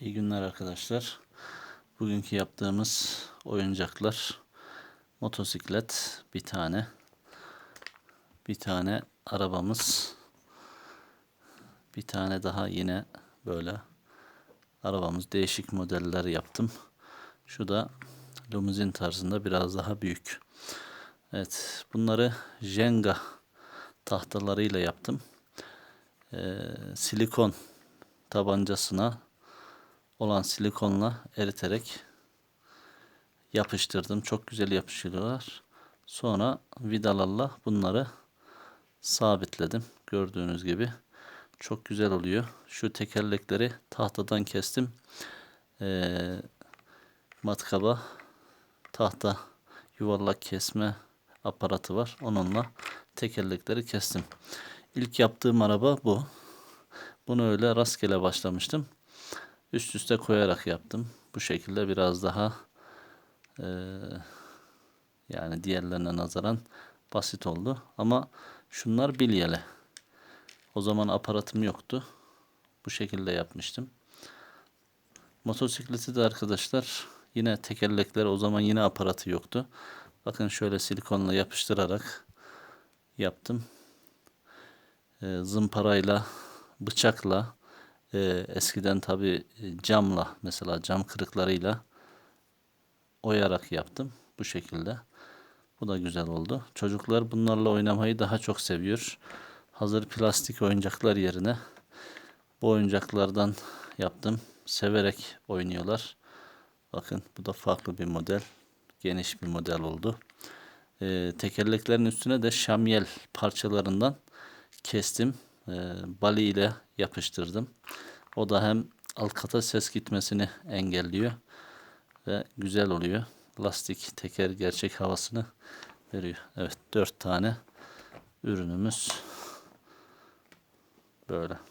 İyi günler arkadaşlar. Bugünkü yaptığımız oyuncaklar motosiklet bir tane. Bir tane arabamız. Bir tane daha yine böyle arabamız değişik modeller yaptım. Şu da limuzin tarzında biraz daha büyük. Evet, bunları Jenga tahtalarıyla yaptım. Ee, silikon tabancasına olan silikonla eriterek yapıştırdım. Çok güzel yapışıyorlar. Sonra vidalarla bunları sabitledim. Gördüğünüz gibi çok güzel oluyor. Şu tekerlekleri tahtadan kestim. Ee, matkaba tahta yuvarlak kesme aparatı var. Onunla tekerlekleri kestim. İlk yaptığım araba bu. Bunu öyle rastgele başlamıştım. Üst üste koyarak yaptım. Bu şekilde biraz daha e, yani diğerlerine nazaran basit oldu. Ama şunlar bilyeli. O zaman aparatım yoktu. Bu şekilde yapmıştım. Motosikleti de arkadaşlar yine tekerlekleri o zaman yine aparatı yoktu. Bakın şöyle silikonla yapıştırarak yaptım. E, zımparayla, bıçakla, e, eskiden tabi camla mesela cam kırıklarıyla oyarak yaptım bu şekilde. Bu da güzel oldu. Çocuklar bunlarla oynamayı daha çok seviyor. Hazır plastik oyuncaklar yerine bu oyuncaklardan yaptım. Severek oynuyorlar. Bakın bu da farklı bir model. Geniş bir model oldu. Ee, tekerleklerin üstüne de şamyel parçalarından kestim. Ee, bali ile yapıştırdım. O da hem alt kata ses gitmesini engelliyor ve güzel oluyor. Lastik teker gerçek havasını veriyor. Evet dört tane ürünümüz böyle.